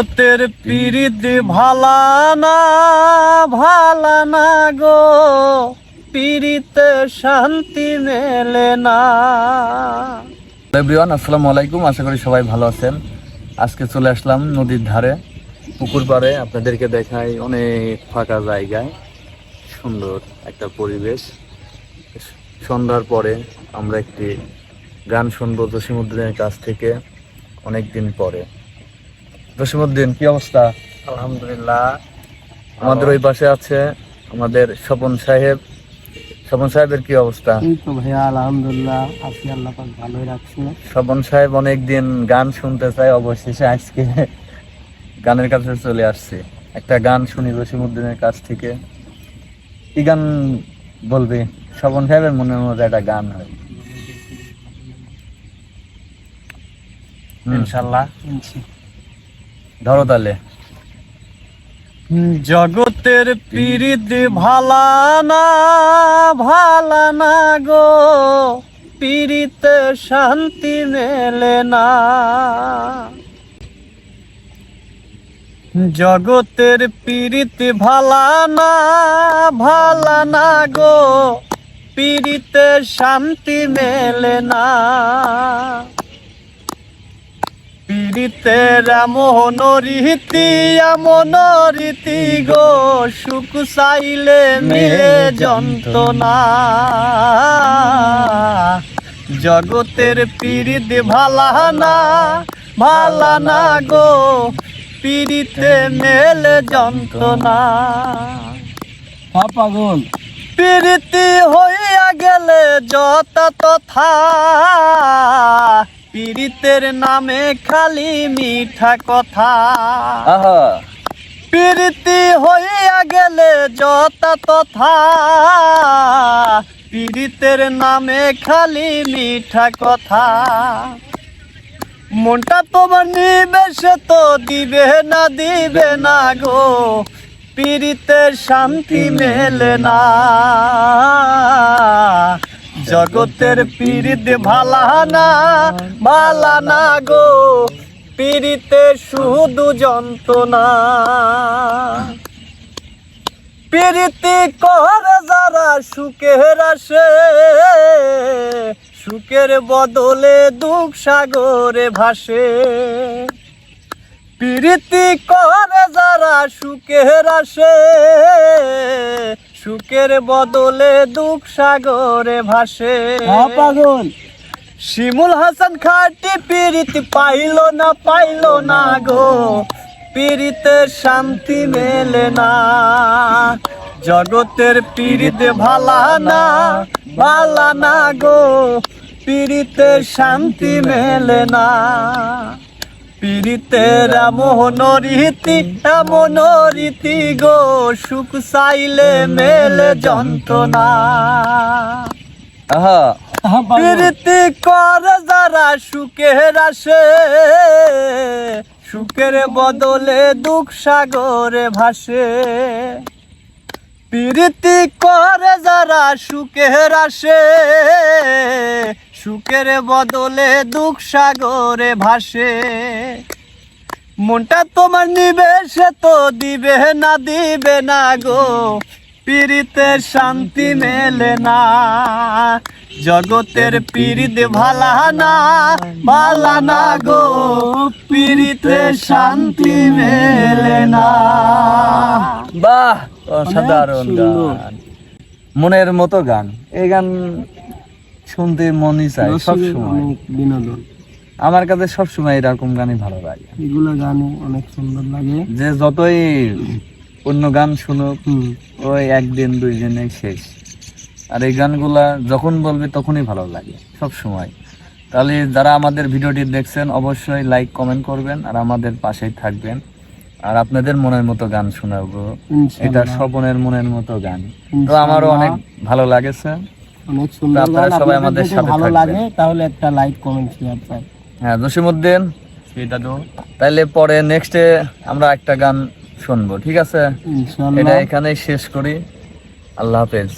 জগতের পিরিতি ভালা না ভালা না গো। পিরিতে শান্তি মেলে না। এভরিওয়ান আসসালামু আলাইকুম। আশা করি সবাই ভালো আছেন। আজকে চলে আসলাম নদীর ধারে, পুকুর পাড়ে। আপনাদেরকে দেখাই অনেক ফাঁকা জায়গায়। সুন্দর একটা পরিবেশ। সন্ধ্যার পরে আমরা একটি গান শুনব জসিমুদ্দিনের কাছ থেকে অনেক দিন পরে। জসিমুদ্দিন কি অবস্থা? আলহামদুলিল্লাহ। আমাদের ওই পাশে আছে আমাদের স্বপন সাহেব। স্বপন সাহেবের কি অবস্থা? তো ভাইয়া আলহামদুলিল্লাহ আছি আল্লাহ পাক ভালোই রাখছে। স্বপন সাহেব অনেকদিন গান শুনতে চাই অবশেষে আজকে গানের কাছে চলে আসছে। একটা গান শুনি জসিমুদ্দিনের কাছ থেকে। কি গান বলবি? স্বপন সাহেবের মনের মধ্যে একটা গান হয়। ইনশাল্লাহ শুনছি ধরো তাহলে। জগতের পিরিতি ভালা না ভালা না গো, পিরিতে শান্তি মেলে না। জগতের পিরিতি ভালা না ভালা না গো, পিরিতে শান্তি মেলে না। পীড়িতের এমন রীতি এমন রীতি গো সুখ চাইলে মিলে যন্ত্রণা। জগতের পীড়িত ভালা না ভালা না গো পীড়িতে মেলে যন্ত্রণা। পাগল। প্রীতি হইয়া গেলে যত তথা পীড়িতের নামে খালি মিঠা কথা। প্রীতি হইয়া গেলে যত তথা। পীড়িতের নামে খালি মিঠা কথা। মনটা তোমার নিবেশে তো দিবে না দিবে না গো। পীড়িতে শান্তি মেলে না। জগতের পীড়িত ভালা না ভালা না গো। পীড়িতে শুধু যন্ত্রণা। প্রীতি করে যারা সুখের আসে, সুখের বদলে দুঃখ সাগরে ভাসে। প্রীতি করে যারা সুখের আসে সুখের বদলে দুঃখ সাগরে ভাসে। হ্যাঁ পাগল। শিমুল হাসান খাটি পিরিতি পাইল না পাইল না গো। পিরিতে শান্তি মেলে না। জগতের পিরিতে ভালা না ভালা না গো। পিরিতে শান্তি মেলে না। পীড়িতের এমন রীতি এমন রীতি গো সুখ চাইলে মেলে যন্ত্রণা। প্রীতি করে যারা সুখের আসে সুখের বদলে দুঃখ সাগরে ভাসে। প্রীতি করে যারা সুখের আসে সুখের বদলে দুঃখ সাগরে ভাসে। মনটা তোমার নিবে সে তো দিবে না দিবে না গো। পীড়িতে শান্তি মেলে না। জগতের পীড়িত ভালা না ভালা না গো। পীড়িতে শান্তি মেলে না। বাহ অসাধারণ গান। মনের মতো গান। এই গান শুনতে মনই চায় সব সময় বিনোদন। আমার কাছে সব সময় এরকম গানই ভালো লাগে। এগুলো গানে অনেক সুন্দর লাগে। যে যতই অন্য গান শুনুক ওই একদিন দুই দিনে শেষ। আর এই গানগুলা যখন বলবে তখনই ভালো লাগে সব সময় তাহলে যারা আমাদের ভিডিওটি দেখছেন অবশ্যই লাইক কমেন্ট করবেন আর আমাদের পাশেই থাকবেন। আর আপনাদের মনের মতো গান শোনাবো। এটা স্বপনের মনের মতো গান। তো। আমারও অনেক ভালো লাগেছে। অনেক সুন্দর আপনারা গান সবাই আমাদের সাথে ভালো লাগে তাহলে একটা লাইক কমেন্ট শেয়ার চাই। হ্যাঁ জসিমউদ্দিন দাদু তাহলে পরে নেক্সটে আমরা একটা গান শুনব ঠিক আছে? এটা এখানেই শেষ করি। আল্লাহ হাফেজ।